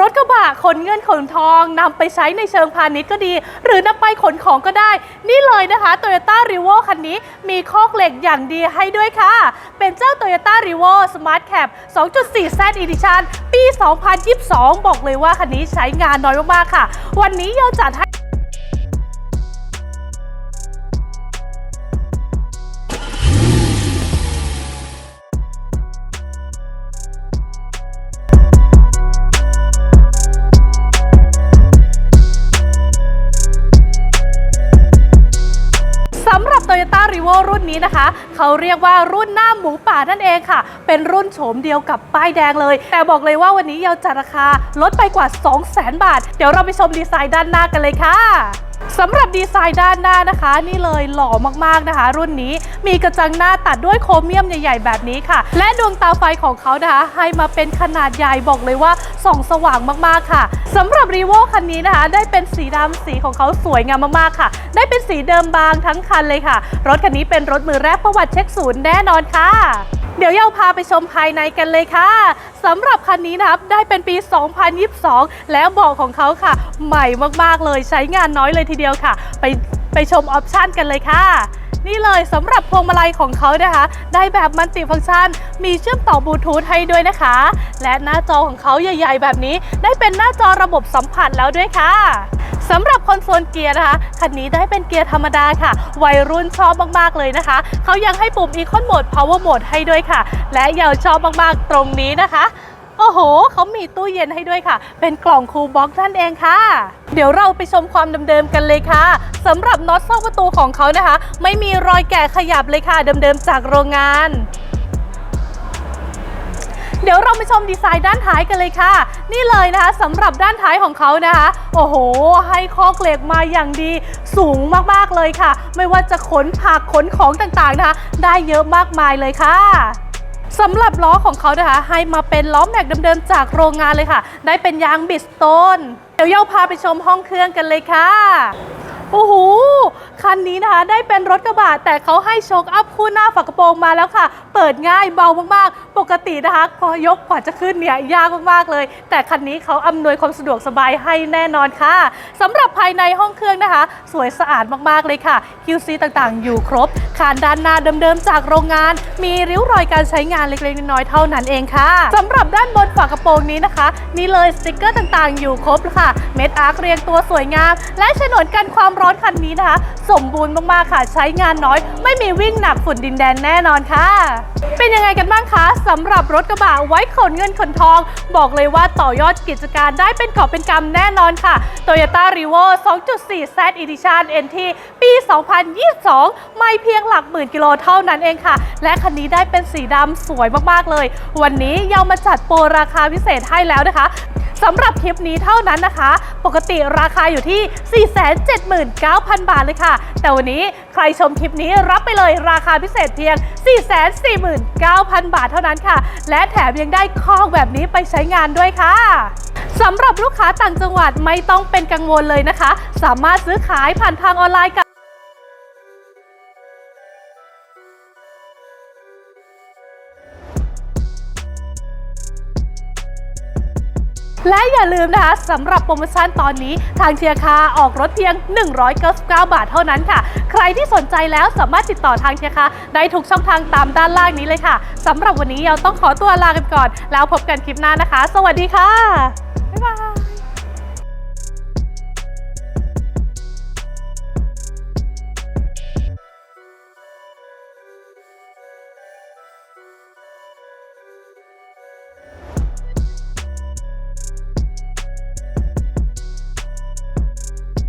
รถกระบะขนเงินขนทองนำไปใช้ในเชิงพาณิชย์ก็ดี หรือนำไปขนของก็ได้ นี่เลยนะคะ Toyota r e v o คันนี้มีคอกเหล็กอย่างดีให้ด้วยค่ะ เป็นเจ้า Toyota r e v o Smart Cab 2.4 Z Edition ปี 2022 บอกเลยว่าคันนี้ใช้งานน้อยมากๆค่ะ วันนี้เราจัดให้ วรุ่นนี้นะคะ เขาเรียกว่ารุ่นหน้าหมูป่านั่นเองค่ะ เป็นรุ่นโฉมเดียวกับป้ายแดงเลย แต่บอกเลยว่าวันนี้เราจัดราคาลดไปกว่า 200,000 บาท เดี๋ยวเราไปชมดีไซน์ด้านหน้ากันเลยค่ะ สำหรับดีไซน์ด้านหน้านะคะ นี่เลยหล่อมากๆนะคะ รุ่นนี้มีกระจังหน้าตัดด้วยโครเมียมใหญ่ ๆ แบบนี้ค่ะ และดวงตาไฟของเขานะคะให้มาเป็นขนาดใหญ่บอกเลยว่าส่องสว่างมากๆค่ะสำหรับ r e v o คันนี้นะคะ ได้เป็นสีดำสีของเขาสวยงามมากๆค่ะ ได้เป็นสีเดิมบางทั้งคันเลยค่ะ รถคันนี้เป็นรถมือแรกประวัติเช็คศูนย์แน่นอนค่ะ เดี๋ยวเราพาไปชมภายในกันเลยค่ะสำหรับคันนี้นะครับได้เป็นปี 2022 แล้วเบาะของเขาค่ะ ใหม่มากๆเลยใช้งานน้อยเลยทีเดียวค่ะ ไปไปชมออปชันกันเลยค่ะนี่เลยสำหรับพวงมาลัยของเขานะคะ ได้แบบมัลติฟังก์ชัน มีเชื่อมต่อบลูทูธให้ด้วยนะคะ และหน้าจอของเขาใหญ่ ๆ แบบนี้ ได้เป็นหน้าจอระบบสัมผัสแล้วด้วยค่ะ สำหรับคอนโซลเกียร์นะคะ คันนี้ได้เป็นเกียร์ธรรมดาค่ะ วัยรุ่นชอบมากๆเลยนะคะ เขายังให้ปุ่ม Econ Mode Power Mode ให้ด้วยค่ะ และยาวชอบมากๆตรงนี้นะคะโอ้โห เขามีตู้เย็นให้ด้วยค่ะ เป็นกล่องคูลบ็อกซ์นั่นเองค่ะ เดี๋ยวเราไปชมความเดิมๆกันเลยค่ะสำหรับน็อตซอกประตูของเขานะคะ ไม่มีรอยแกะขยับเลยค่ะ เดิมๆจากโรงงาน เดี๋ยวเราไปชมดีไซน์ด้านท้ายกันเลยค่ะ นี่เลยนะคะสำหรับด้านท้ายของเขานะคะ โอ้โห ให้คอกเหล็กมาอย่างดี สูงมากๆเลยค่ะ ไม่ว่าจะขนผักขนของต่างๆนะคะ ได้เยอะมากมายเลยค่ะสำหรับล้อของเขานะคะ ให้มาเป็นล้อแม็กเดิมๆจากโรงงานเลยค่ะ ได้เป็นยางบิสโตน เดี๋ยวเย้าพาไปชมห้องเครื่องกันเลยค่ะ โอ้โห คันนี้นะคะได้เป็นรถกระบะแต่เขาให้โชคอัพคู่หน้าฝากระโปรงมาแล้วค่ะ เปิดง่ายเบามากๆ ปกตินะคะพอยกกว่าจะขึ้นเนี่ยยากมากๆเลย แต่คันนี้เขาอำนวยความสะดวกสบายให้แน่นอนค่ะสำหรับภายในห้องเครื่องนะคะ สวยสะอาดมากๆเลยค่ะ QC ต่างๆ อยู่ครบคานด้านหน้าเดิมๆจากโรงงาน มีริ้วรอยการใช้งานเล็กๆน้อยๆเท่านั้นเองค่ะสำหรับด้านบนฝากระโปรงนี้นะคะนี่เลยสติกเกอร์ต่างๆ อยู่ครบค่ะ เม็ดอาร์คเรียงตัวสวยงาม และฉนวนกันความร้อนคันนี้นะคะ สมบูรณ์มากๆค่ะ ใช้งานน้อย ไม่มีวิ่งหนักฝุ่นดินแดนแน่นอนค่ะ เป็นยังไงกันบ้างคะสำหรับรถกระบะไว้ขนเงินขนทอง บอกเลยว่าต่อยอดกิจการได้เป็นกอบเป็นกำแน่นอนค่ะ Toyota r e v o 2.4 Z Edition NT ปี 2022 ไม่เพียงหลักหมื่นกิโลเท่านั้นเองค่ะ และคันนี้ได้เป็นสีดำสวยมากๆเลย วันนี้เยามาจัดโปรราคาพิเศษให้แล้วนะคะ สำหรับคลิปนี้เท่านั้นนะคะ ปกติราคาอยู่ที่ 479,000 บาทเลยค่ะ แต่วันนี้ใครชมคลิปนี้รับไปเลยราคาพิเศษเพียง 449,000 บาทเท่านั้นค่ะ และแถมยังได้คอกแบบนี้ไปใช้งานด้วยค่ะสำหรับลูกค้าต่างจังหวัดไม่ต้องเป็นกังวลเลยนะคะ สามารถซื้อขายผ่านทางออนไลน์กับ และอย่าลืมนะคะสำหรับโปรโมชั่นตอนนี้ทางเชียร์คาออกรถเพียง 199 บาทเท่านั้นค่ะ ใครที่สนใจแล้วสามารถติดต่อทางเชียร์คาได้ทุกช่องทางตามด้านล่างนี้เลยค่ะสำหรับวันนี้เราต้องขอตัวลากันก่อน แล้วพบกันคลิปหน้านะคะ สวัสดีค่ะ